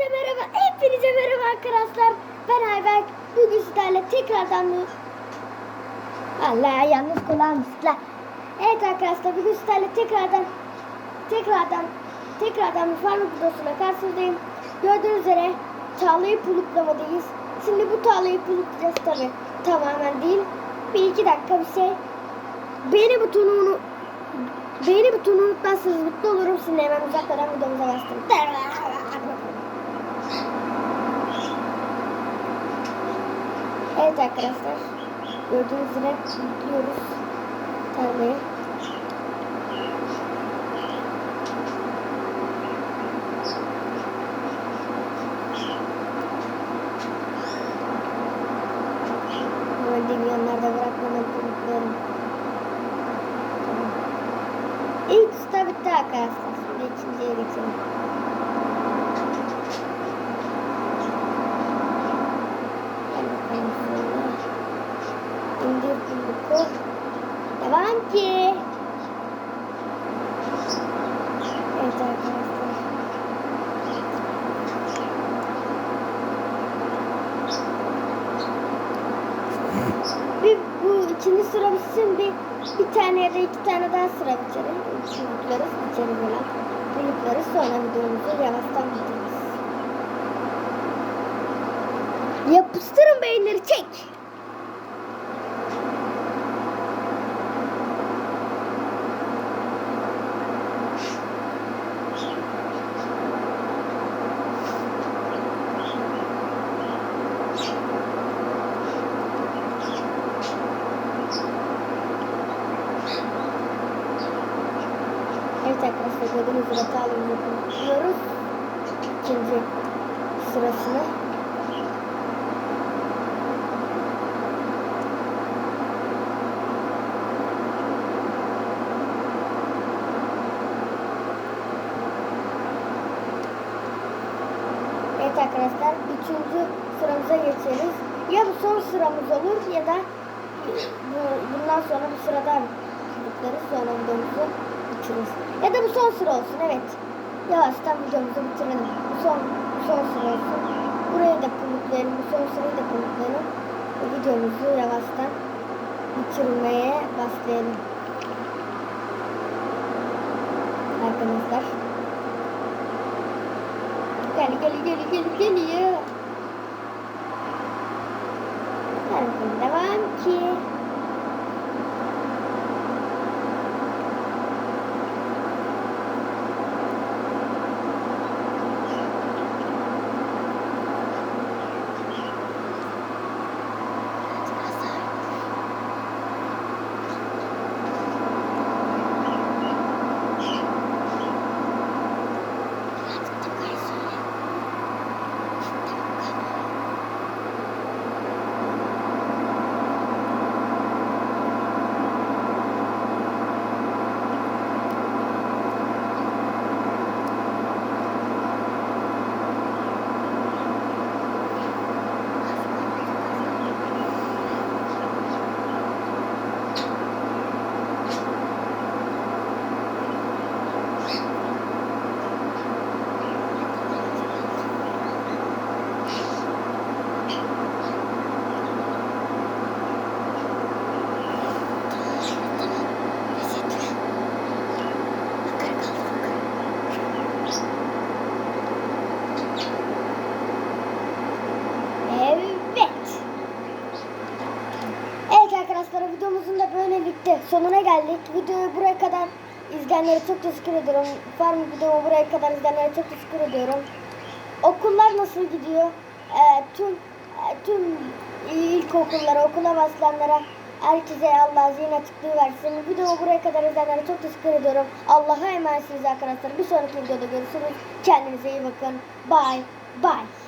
Hepinize merhaba, hepinize merhaba arkadaşlar. Ben Ayberk. Bugün sizlerle tekrardan bu... Allah yalnız kulağım ısla. Evet arkadaşlar bugün sizlerle tekrardan tekrardan tekrardan bir farm videosuyla karşınızdayım. Gördüğünüz üzere tarlayı puluklamadayız. Şimdi bu tarlayı puluklayacağız tabi. Tamamen değil. Bir iki dakika bir şey. Beğeni butonunu Beğeni butonunu unutmazsanız mutlu olurum. Şimdi hemen uzaklardan videomuza bastım. Evet arkadaşlar. Gördüğünüz üzere yüklüyoruz tarlayı. Hemen yanlarda bırakmadan unutluyorum. Tamam. İlk usta bitti arkadaşlar. Şimdi ikinciye geçelim. Ki. Evet arkadaşlar. Bir bu ikinci sıra bitsin bir bir tane ya da iki tane daha sıra bitirelim. Çubuklarız, içeri böyle. Buluklarız sonra videomuzu yavaştan bitiririz. Yapıştırın beyinleri çek. Gibi talimizi yapıyoruz. İkinci sırasını. Evet arkadaşlar üçüncü sıramıza geçeriz. Ya bu son sıramız olur ya da bu- bundan sonra bir sıra daha bitiririz. Bitiririz. Ya da bu son sıra olsun evet. Yavaştan videomuzu bitirelim. Bu son, bu son sıra olsun. Burayı da puluklayalım. Bu son sırayı da puluklayalım. Ve videomuzu yavaştan bitirmeye başlayalım. Arkadaşlar. Gel gel gel gel geliyor. Bakalım, devam ki. Evet. Evet arkadaşlar videomuzun böylelikle sonuna geldik. Videoyu buraya kadar izleyenlere çok teşekkür ediyorum. Farm videomu buraya kadar izleyenlere çok teşekkür ediyorum. Okullar nasıl gidiyor? Ee, tüm e, tüm ilkokullara, okula başlayanlara herkese Allah zihin açıklığı versin. Videomu buraya kadar izleyenlere çok teşekkür ediyorum. Allah'a emanetsiniz arkadaşlar. Bir sonraki videoda görüşürüz. Kendinize iyi bakın. Bye. Bye.